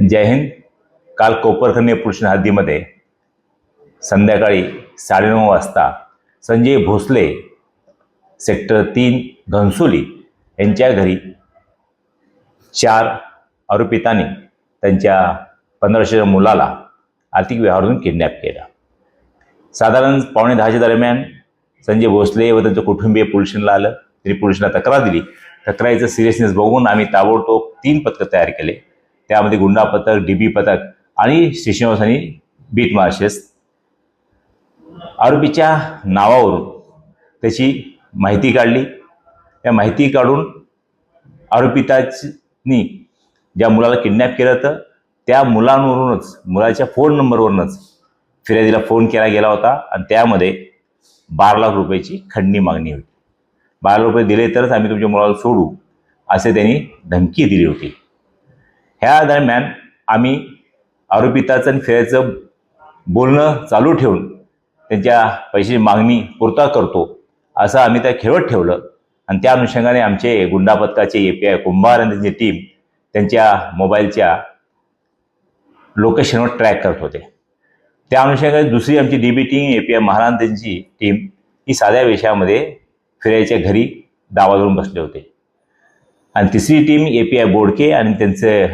जय हिंद. काल कोपरखन्ने पुरुष हद्दीमध्ये संध्याकाळी साडेनऊ वाजता संजय भोसले सेक्टर तीन घनसोली यांच्या घरी चार आरोपितांनी त्यांच्या पंधरा मुलाला आर्थिक व्यवहारातून किडनॅप केला. साधारण पावणे दहाच्या दरम्यान संजय भोसले व त्यांचं कुटुंबीय पोलिशनला आलं. त्यांनी पोलिसांना तक्रार दिली. तक्रारीचं सिरियसनेस बघून आम्ही ताबडतोब तीन पथकं तयार केले. त्यामध्ये गुंडा पथक डी बी पथक आणि स्टेशन बीट मार्शेस आरोपीच्या नावावरून त्याची माहिती काढली. त्या माहिती काढून आरोपितानी ज्या मुलाला किडनॅप केलं होतं त्या मुलांवरूनच मुलाच्या फोन नंबरवरूनच फिर्यादीला फोन केला गेला होता आणि त्यामध्ये बारा लाख रुपयाची खंडणी मागणी होती. बारा लाख रुपये दिले तरच आम्ही तुमच्या मुलाला सोडू असे त्यांनी धमकी दिली होती. ह्या दरम्यान आम्ही आरोपिताचं आणि फिर्यादीचं बोलणं चालू ठेवून त्यांच्या पैशाची मागणी पुरता करतो असं आम्ही त्या खेळत ठेवलं. आणि त्या अनुषंगाने आमचे गुंडा पथकाचे ए पी आय कुंभार आणि त्यांची टीम त्यांच्या मोबाईलच्या लोकेशनवर ट्रॅक करत होते. त्या अनुषंगाने दुसरी आमची D B team A P I Maharaj त्यांची टीम ही साध्या वेशामध्ये फिरायच्या घरी दावा धरून बसले होते. आणि तिसरी team A P I Bodke आणि त्यांचे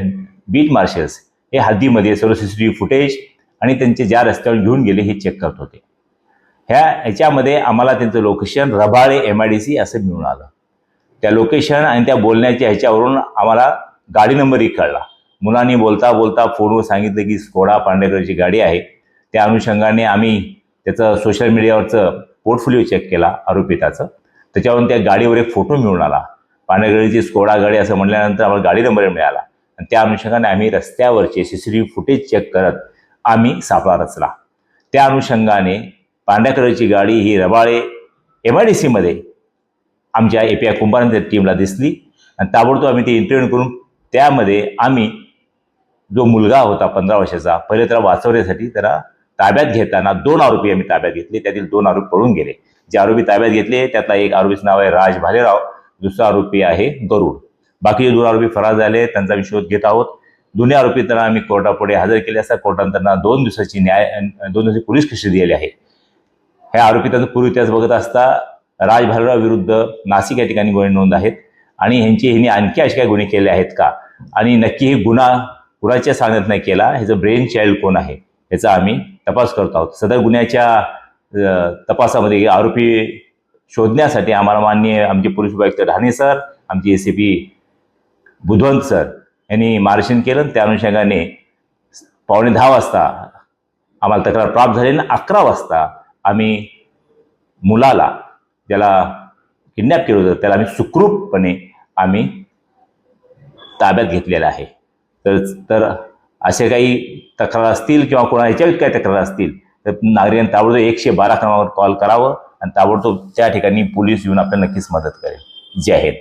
बीट मार्शल्स हे हद्दीमध्ये सर्व C C T V footage आणि त्यांचे ज्या रस्त्यावर घेऊन गेले हे चेक करत होते. ह्या ह्याच्यामध्ये आम्हाला त्यांचं location Rabale M I D C असं मिळून आलं. त्या लोकेशन आणि त्या बोलण्याच्या ह्याच्यावरून आम्हाला गाडी नंबरही कळला. मुलांनी बोलता बोलता फोनवर सांगितलं की स्कोडा पांडेकरची गाडी आहे. त्या अनुषंगाने आम्ही त्याचं सोशल मीडियावरचं पोर्टफोलिओ चेक केला आरोपिताचं. त्याच्यावरून त्या गाडीवर एक फोटो मिळून आला. पांडेकरची स्कोडा गाडी असं म्हटल्यानंतर आम्हाला गाडी नंबर मिळाला. आणि त्या अनुषंगाने आम्ही रस्त्यावरचे C C T V footage check करत आम्ही सापळा रचला. त्या अनुषंगाने पांड्याकरची गाडी ही रबाळे एम आय डी सीमध्ये आमच्या ए पी आय कुंभारांच्या टीमला दिसली. आणि ताबडतोब आम्ही ती इंटरव्ह्यू करून त्यामध्ये आम्ही जो मुलगा होता पंधरा वर्षाचा पहिले त्याला वाचवण्यासाठी त्याला ताब्यात घेताना दोन आरोपी आम्ही ताब्यात घेतले. त्यातील दोन आरोपी पळून गेले. जे आरोपी ताब्यात घेतले त्यातला एक आरोपीचं नाव आहे राज भालेराव. दुसरा आरोपी आहे गरुड. बाकीचे दोन आरोपी फरार झाले त्यांचा आम्ही शोध घेत आहोत. दोन्ही आरोपी त्यांना आम्ही कोर्टापुढे हजर केले असता कोर्टाने त्यांना दोन दिवसाची न्याय दोन दिवसाची पोलीस कस्टडी दिली आहे. ह्या त्यांचा पूर्व इतिहास बघत असता राज भालेराव विरुद्ध नाशिक या ठिकाणी गुन्हे नोंद आहेत. आणि ह्यांची ह्यांनी आणखी असे काही गुन्हे केले आहेत का? आणि नक्की हे गुन्हा कुणाच्या सांगण्यात नाही केला? ह्याचं ब्रेन चाइल्ड कोण आहे? याचा आम्ही तपास करतो आहोत. सदर गुन्ह्याच्या तपासामध्ये आरोपी शोधण्यासाठी आम्हाला माननीय आमचे पोलीस उपायुक्त ढाणे सर आमचे A C P Budhwant sir यांनी मार्गदर्शन केलं. त्या अनुषंगाने पावणे दहा वाजता आम्हाला तक्रार प्राप्त झाली आणि अकरा वाजता आम्ही मुलाला ज्याला किडनॅप केलं होतं त्याला आम्ही सुखरूपपणे आम्ही ताब्यात घेतलेलं आहे. तर तर असे काही तक्रार असतील किंवा कोणा ह्याच्यावर काही तक्रार असतील तर नागरिकांनी ताबडतोब एकशे बारा क्रमांकावर कॉल करावं. आणि ताबडतोब त्या ठिकाणी पोलीस येऊन आपल्याला नक्कीच मदत करेल. जय हिंद